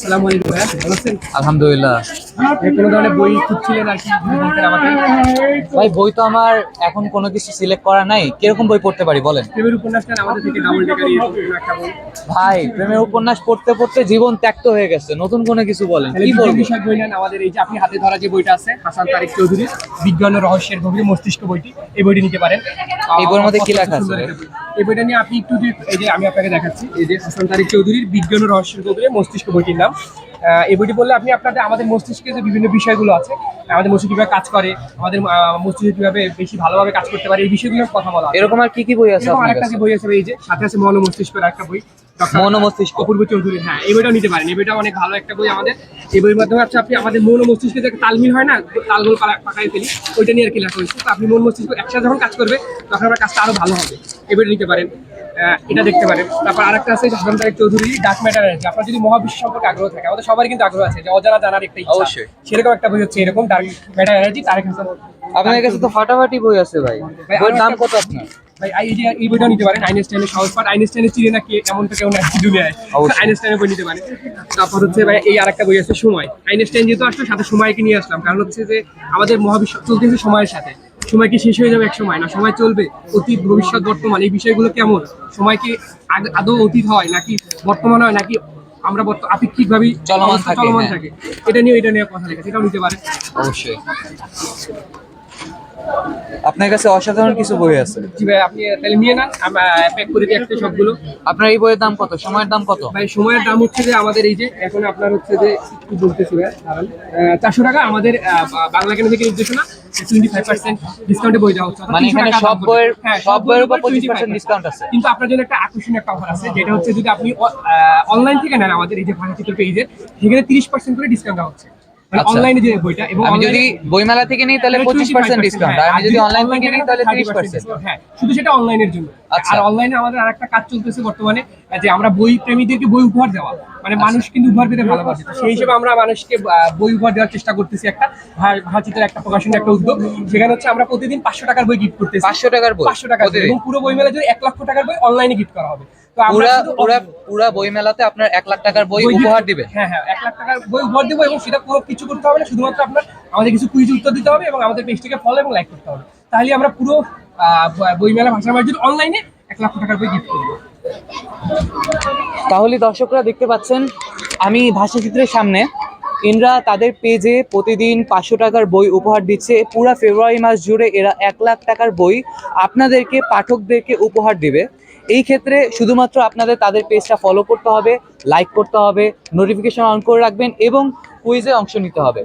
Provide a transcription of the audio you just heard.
সালাম আলাইকুম ভাইয়া ভালো আছেন আলহামদুলিল্লাহ। ভাই, কোনো ধরনের বই খুঁজছিলেন আর কি? ভাই বই তো আমার এখন কোনো কিছু সিলেক্ট করা নাই। কীরকম বই পড়তে পারি বলেন? প্রেমের উপন্যাসটা আমাদের থেকে ডাবল বই ভাই প্রেমের উপন্যাস পড়তে পড়তে জীবন ত্যক্ত হয়ে গেছে। নতুন কোনো কিছু বলেন কি বলব? বিষয়ক বই নেন আমাদের এই যে আপনি হাতে ধরা যে বইটা আছে হাসান তারিক চৌধুরী বিজ্ঞান ও রহস্যের গভীর মস্তিষ্ক বইটি এই বইটি নিতে পারেন। এই বইয়ের মধ্যে কি লেখা আছে এই বইটা নিয়ে আপনি একটু এই যে আমি আপনাকে দেখাচ্ছি এই যে হাসান তারিক চৌধুরীর বিজ্ঞান ও রহস্য চৌধুরীর মস্তিষ্ক বইটির নাম আহ, এই বইটি বললে আপনি আপনাদের আমাদের মস্তিষ্কে যে বিভিন্ন বিষয়গুলো আছে আমাদের মস্তিষ্ক কীভাবে কাজ করে আমাদের মস্তিষ্ক কীভাবে বেশি ভালোভাবে কাজ করতে পারে এই বিষয়গুলো কথা বলা এরকম আর কি কি বই আছে আরেকটা যে বই আছে এই যে সাথে আছে মহল মস্তিষ্কের একটা বই। ডক্টর মন মস্তিষ্ক। অপূর্ব চৌধুরী হ্যাঁ এই বইটাও নিতে পারেন এই বইটা অনেক ভালো একটা বই আমাদের। এই বইয়ের মাধ্যমে হচ্ছে আপনি আমাদের মন মস্তিষ্কে যে তালমিল হয় না তালগোল পাকায় ফেলি ওইটা নিয়ে আর কি লেখা হয়েছে। তো আপনি মন মস্তিষ্ক একসাথে যখন কাজ করবে তখন আপনার কাজটা আরও ভালো হবে। এই বইটা নিতে পারেন আহ, এটা দেখতে পারেন। তারপর আরেকটা আছে হাসান তারেক চৌধুরী ডাক ম্যাটার আছে আপনার যদি মহাবিশ্ব সম্পর্কে আগ্রহ থাকে আমাদের সবারই কিন্তু আগ্রহ আছে যে অজানা জানার একটা ইচ্ছা। অবশ্যই। সেরকম একটা বই হচ্ছে এরকম ডাক ম্যাটার এনার্জি তারেক হাসান। আপনার কাছে তো ফাটাফাটি বই আছে ভাই। ভাই, বইয়ের আরও দাম কত আপনার? এই বইটা নিতে পারেন আইনস্টাইনের সহজ পাঠ আইনস্টাইনের চিনে নাকি এমন তো কেউ নাই দুনিয়ায়। আইনস্টাইনের বই নিতে পারেন। তারপর হচ্ছে ভাই এই আরেকটা বই আছে সময়। আইনস্টাইন যেহেতু আসলো সাথে সময়কে নিয়ে আসলাম। কারণ হচ্ছে যে আমাদের মহাবিশ্ব চলতেছে সময়ের সাথে। সময় কি শেষ হয়ে যাবে এক সময়। না সময় চলবে অতীত ভবিষ্যৎ বর্তমান। এই বিষয়গুলো কেমন? সময় কি আদৌ অতীত হয় নাকি বর্তমান হয় নাকি আমরা বর্ত- আপেক্ষিকভাবেই চলমান অবস্থা থাকে, চলমান হ্যাঁ। থাকে? এটা নিয়ে এটা নিয়ে কথা লেখা সেটাও নিতে পারে অবশ্যই। আপনার কাছে অসাধারণ কিছু বই আছে। জি ভাই আপনি তাহলে নিয়ে নেন আমরা প্যাক করে দিই একটা সবগুলো। আপনার এই বইয়ের দাম কত? সময়ের দাম কত? ভাই সময়ের দাম হচ্ছে যে আমাদের এই যে এখন আপনার হচ্ছে যে একটু বলতেছি ভাই চারশো টাকা আমাদের বাংলা কেন থেকে নির্দেশনা টোয়েন্টি ফাইভ পার্সেন্ট ডিসকাউন্টে বই দেওয়া হচ্ছে। মানে এখানে সব বইয়ের- হ্যাঁ, সব বইয়ের উপর 25% 25% আছে। কিন্তু আপনার জন্য একটা আকর্ষণীয় একটা অফার আছে যেটা হচ্ছে যদি আপনি অনলাইন থেকে নেন আমাদের এই যে ভাষাচিত্র পেজের সেখানে তিরিশ পার্সেন্ট করে ডিসকাউন্ট দেওয়া হচ্ছে। অনলাইনে যে বইটা এবং আমি যদি বইমেলা থেকে নিই তাহলে পঁচিশ পার্সেন্ট ডিসকাউন্ট আর আমি যদি অনলাইন থেকে নিই তাহলে তিরিশ পার্সেন্ট হ্যাঁ শুধু সেটা অনলাইনের জন্য। আচ্ছা। আর অনলাইনে আমাদের আরেকটা কাজ চলতেছে বর্তমানে যে আমরা বই প্রেমীদেরকে বই উপহার দেওয়া। মানে মানুষ কিন্তু উপহার পেতে ভালোবাসে। সেই হিসেবে আমরা মানুষকে বই উপহার দেওয়ার চেষ্টা করতেছি একটা ভা- একটা প্রকাশনের একটা উদ্যোগ। সেখানে হচ্ছে আমরা প্রতিদিন পাঁচশো টাকার বই গিফট করতেছি। পাঁচশো টাকার বই? পাঁচশো টাকার বই। এবং পুরো বই মেলা যদি এক লক্ষ টাকার বই অনলাইনে গিফট করা হবে। তো আমরা পুরা শুধু পুরা পুরা বই মেলাতে আপনার এক লাখ টাকার বই বই উপহার দিবে? হ্যাঁ হ্যাঁ এক লাখ টাকার বই উপহার দেবো এবং সেটা পুরো কিছু করতে হবে না শুধুমাত্র আপনার আমাদের কিছু কুইজ উত্তর দিতে হবে এবং আমাদের পেজটিকে ফলো এবং লাইক করতে হবে। তাহলে আমরা পুরো আহ, ব- বইমেলা ভাষা অনলাইনে এক লাখ টাকার বই গিফট করব। তাহলে দর্শকরা দেখতে পাচ্ছেন, আমি ভাষাচিত্রের সামনে। এনরা তাদের পেজে প্রতিদিন পাঁচশো টাকার বই উপহার দিচ্ছে। পুরো ফেব্রুয়ারি মাস জুড়ে এরা এক লাখ টাকার বই আপনাদেরকে, পাঠকদেরকে উপহার দিবে। এই ক্ষেত্রে শুধুমাত্র আপনাদের তাদের পেজটা ফলো করতে হবে লাইক করতে হবে নোটিফিকেশন অন করে রাখবেন এবং কুইজে অংশ নিতে হবে।